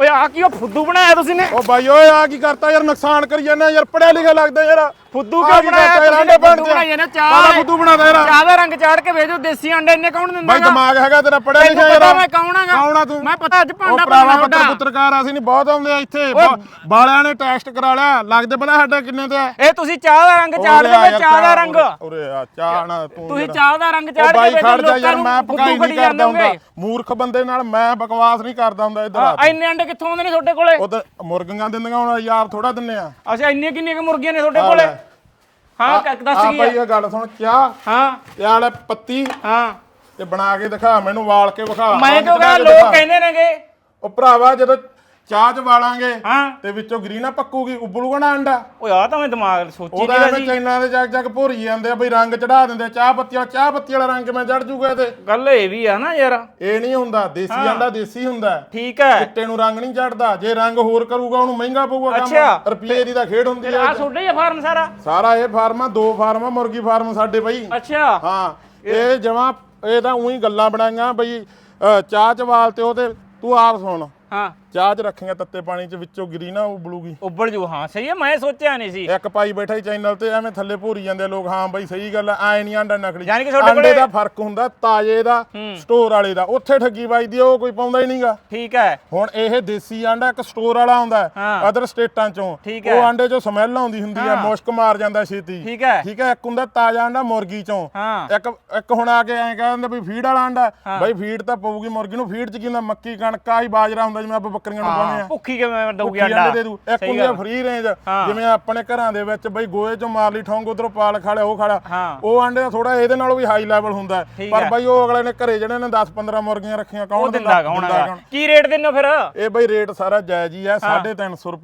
ਓਏ ਆ ਕੀ ਉਹ ਫੁੱਦੂ ਬਣਾਇਆ ਤੁਸੀਂ ਨੇ? ਉਹ ਬਾਈ ਓਏ ਆ ਕੀ ਕਰਤਾ ਯਾਰ? ਨੁਕਸਾਨ ਕਰੀ ਜਾਂਦਾ ਯਾਰ ਪੜਿਆ ਲਿਖਿਆ ਲੱਗਦਾ ਯਾਰ। ਫੁੱਦੂ ਕੀ ਬਣਾਇਆ ਤੁਸੀਂ? ਅੰਡੇ ਫੁੱਦੂ ਬਣਦੇ ਆ। ਬਣਾਈ ਜਾਂਦੇ ਚਾਹ। ਕਾਹਦਾ ਫੁੱਦੂ ਬਣਾਦਾ ਯਾਰ ਚਾਹ ਦਾ ਰੰਗ ਚਾੜ ਕੇ ਵੇਚੋ ਦੇਸੀ ਅੰਡੇ ਇੰਨੇ ਕੌਣ ਦਿੰਦਾ ਬਾਈ? ਦਿਮਾਗ ਹੈਗਾ ਤੇਰਾ ਪੜਿਆ ਲਿਖਿਆ ਪਤਾ ਯਾਰ ਮੈਂ ਕੌਣ ਆਂਗਾ ਕੌਣ ਆ ਤੂੰ? ਮੈਂ ਪਤਾ ਅੱਜ ਉਹ ਭਾਂਡਾ ਭਰਾਵਾ ਪੱਤਰ ਪੁੱਤਰਕਾਰ ਅਸੀਂ ਨਹੀਂ ਬਹੁਤ ਆਉਂਦੇ ਆ ਇੱਥੇ। ਬਾਲਿਆਂ ਨੇ ਟੈਸਟ ਕਰਾ ਲਿਆ ਲੱਗਦੇ ਪਤਾ ਸਾਡੇ ਕਿੰਨੇ ਤੇ ਆ? ਇਹ ਤੁਸੀਂ ਚਾਹ ਦਾ ਰੰਗ ਚਾੜ ਦਿਓ ਯਾਰ, ਚਾਹ ਦਾ ਰੰਗ। ਉਰੇ ਆ ਚਾਹ ਨਾ ਤੂੰ ਤੁਸੀਂ। ਚਾਹ ਦਾ ਰੰਗ ਉਹ ਚਾੜ ਕੇ ਬਾਈ ਵੇਚੋ ਖੜ ਜਾ ਲੋਕਾਂ ਯਾਰ ਨੂੰ ਮੈਂ ਪਕਾਈ ਨਹੀਂ ਕਰੀ ਕਰਦਾ ਹੁੰਦਾ। ਮੂਰਖ ਬੰਦੇ ਨਾਲ ਮੈਂ ਬਕਵਾਸ ਨਹੀਂ ਕਰਦਾ ਹੁੰਦਾ ਇੱਧਰ ਇੰਨੇ ਅੰਡੇ ਕਿੱਥੋਂ ਆਉਂਦੇ ਨੇ ਤੁਹਾਡੇ ਕੋਲੇ? ਉਧਰ ਮੁਰਗੀਆਂ ਦਿੰਦੀਆਂ ਹੁਣ ਯਾਰ ਥੋੜਾ ਦਿੰਨੇ ਆ। ਅੱਛਾ ਇੰਨੀਆਂ ਕਿੰਨੀਆਂ ਕੁ ਮੁਰਗੀਆਂ ਨੇ ਤੁਹਾਡੇ ਕੋਲੇ। ਹਾਂ ਕ- ਦੱਸ ਆ। ਆ ਇਹ ਗੱਲ ਸੁਣ ਚਾਹ ਹਾਂ। ਇਹ ਵਾਲੇ ਪੱਤੀ ਹਾਂ। ਤੇ ਬਣਾ ਕੇ ਦਿਖਾ ਮੈਨੂੰ ਵਾਲ ਕੇ ਵਿਖਾ ਮੈਂ ਕਿਉਂ ਲੋਕ। ਕਹਿੰਦੇ ਨੇਗੇ? ਉਹ ਭਰਾਵਾ ਜਦੋਂ ਚਾਹ ਚ ਵਾਲਾਂਗੇ ਹਾਂ। ਤੇ ਵਿੱਚੋਂ ਗਰੀਨਾ ਪੱਕੂਗੀ ਉਬਲੂਗਾ ਨਾ ਅੰਡਾ। ਓਏ ਆ ਤਾਂ ਮੈਂ ਦਿਮਾਗ ਸੋਚੀ ਉਹਦਾ ਨਹੀਂ ਐਵੇਂ ਸੀ? ਚੈਨਾਂ ਦੇ ਜਗ ਜਗ ਭੋਰੀ ਜਾਂਦੇ ਆ ਬਈ ਰੰਗ ਚੜਾ ਦਿੰਦੇ ਆ, ਚਾਹ ਪੱਤੀ ਵਾਲਾ ਚਾਹ ਪੱਤੀ ਵਾਲਾ ਰੰਗ ਮੈਂ ਚੜ ਜੂਗਾ ਇਹਦੇ। ਗੱਲ ਇਹ ਵੀ ਆ ਨਾ ਯਾਰ। ਇਹ ਨਹੀਂ ਹੁੰਦਾ ਦੇਸੀ ਅੰਡਾ ਦੇਸੀ ਹੁੰਦਾ। ਠੀਕ ਹੈ। ਚਿੱਟੇ ਨੂੰ ਰੰਗ ਨਹੀਂ ਚੜਦਾ ਜੇ ਰੰਗ ਹੋਰ ਕਰੂਗਾ ਉਹਨੂੰ ਮਹਿੰਗਾ ਪਊਗਾ ਅੱਛਾ। ਕੰਮ ਰੁਪਏ ਦੀ ਤਾਂ ਖੇਡ ਹੁੰਦੀ ਆ ਆ ਤੁਹਾਡਾ ਹੀ ਆ ਫਾਰਮ ਸਾਰਾ? ਸਾਰਾ ਇਹ ਫਾਰਮ ਆ ਦੋ ਫਾਰਮ ਆ ਮੁਰਗੀ ਫਾਰਮ ਸਾਡੇ ਬਈ। ਅੱਛਾ। ਹਾਂ ਇਹ ਜਮਾ ਇਹ ਤਾਂ ਉਹੀ ਗੱਲਾਂ ਬਣਾਈਆਂ ਬਈ ਅ, ਚਾਹ ਚ ਵਾਲ ਤੇ ਉਹ ਤੇ ਤੂੰ ਆਪ ਸੁਣ। ਹਾਂ। ਚਾਹ ਚ ਰੱਖੀਆਂ ਤੱਤੇ ਪਾਣੀ ਚ ਵਿੱਚੋਂ ਗਰੀਨਾ ਉਬਲੂਗੀ। ਉੱਬਲ ਜੂ ਹਾਂ ਸਹੀ ਹੈ ਮੈਂ ਸੋਚਿਆ ਨਹੀਂ ਸੀ। ਇੱਕ ਪਾਈ ਬੈਠਾ ਹੀ ਚੈਨਲ ਤੇ ਐਵੇਂ ਥੱਲੇ ਭੋਰੀ ਜਾਂਦੇ ਲੋਕ ਹਾਂ ਬਈ ਸਹੀ ਗੱਲ ਐ ਐ ਨਹੀਂ ਆਂਡਾ ਨਕਲੀ। ਯਾਨੀ ਕਿ ਤੁਹਾਡੇ ਕੋਲੇ- ਦਾ ਫ਼ਰਕ ਹੁੰਦਾ ਤਾਜ਼ੇ ਦਾ ਸਟੋਰ ਵਾਲੇ ਦਾ ਉੱਥੇ ਠੱਗੀ ਵੱਜਦੀ ਆ ਉਹ ਕੋਈ ਪਾਉਂਦਾ ਹੀ ਨਹੀਂਗਾ। ਠੀਕ ਹੈ। ਹੁਣ ਇਹ ਦੇਸੀ ਆਂਡਾ ਇੱਕ ਸਟੋਰ ਵਾਲਾ ਆਉਂਦਾ ਹਾਂ। ਅਦਰ ਸਟੇਟਾਂ ਚੋਂ। ਠੀਕ ਉਹ ਹੈ। ਆਂਡੇ ਚੋਂ ਸਮੈਲ ਆਉਂਦੀ ਹੁੰਦੀ ਆ ਹਾਂ। ਮੁਸ਼ਕ ਮਾਰ ਜਾਂਦਾ ਛੇਤੀ। ਠੀਕ ਹੈ। ਠੀਕ ਹੈ ਇੱਕ ਹੁੰਦਾ ਤਾਜ਼ਾ ਆਂਡਾ ਮੁਰਗੀ ਚੋਂ। ਹਾਂ। ਇੱਕ ਇੱਕ ਹੁਣ ਆ ਕੇ ਐਂ ਕਹਿੰਦੇ ਵੀ ਫੀਡ ਵਾਲਾ ਆਂਡਾ ਬਈ ਫੀਡ ਤਾਂ ਪਊਗੀ ਮੁਰਗੀ ਨੂੰ ਫੀਡ ਚ ਕੀ ਹੁੰਦਾ ਮੱਕੀ ਕਣਕ ਆਹੀ ਬਾਜਰਾ ਹੁੰਦਾ ਜਿਵੇਂ ਆਪਾਂ ਬੱਕਰੀਆਂ ਨੂੰ ਪਾਉਂਦੇ ਆ। ਭੁੱਖੀ ਕਿਵੇਂ ਦਊਗੀ ਅੰਡੇ? ਦੇ ਦੂ। ਇੱਕ ਸਹੀ ਹੁੰਦੀ ਆ ਗੱਲ। ਫ੍ਰੀ ਰੇਂਜ ਹਾਂ। ਜਿਵੇਂ ਆਪਣੇ ਘਰਾਂ ਦੇ ਵਿੱਚ ਬਈ ਗੋਏ ਚੋਂ ਮਾਰ ਲਈ ਠੋਂਗ ਉਧਰੋਂ ਪਾਲ ਖਾ ਲਿਆ ਉਹ ਖਾ ਲਿਆ ਹਾਂ। ਉਹ ਆਂਡੇ ਦਾ ਥੋੜਾ ਇਹਦੇ ਨਾਲੋਂ ਵੀ ਹਾਈ ਲੈਵਲ ਹੁੰਦਾ ਹੈ। ਠੀਕ ਪਰ ਹੈ। ਬਈ ਉਹ ਅਗਲੇ ਨੇ ਘਰੇ ਜਿਹੜੇ ਨੇ 10 15 ਮੁਰਗੀਆਂ ਰੱਖੀਆਂ ਉਹ ਕੌਣ ਦਿੰਦਾ ਕੌਣ? ਕੀ ਰੇਟ ਦਿੰਨੋ ਫਿਰ? ਇਹ ਬਈ ਰੇਟ ਸਾਰਾ ਜਾਇਜ਼ ਹੀ ਆ 350 ਰੁਪਏ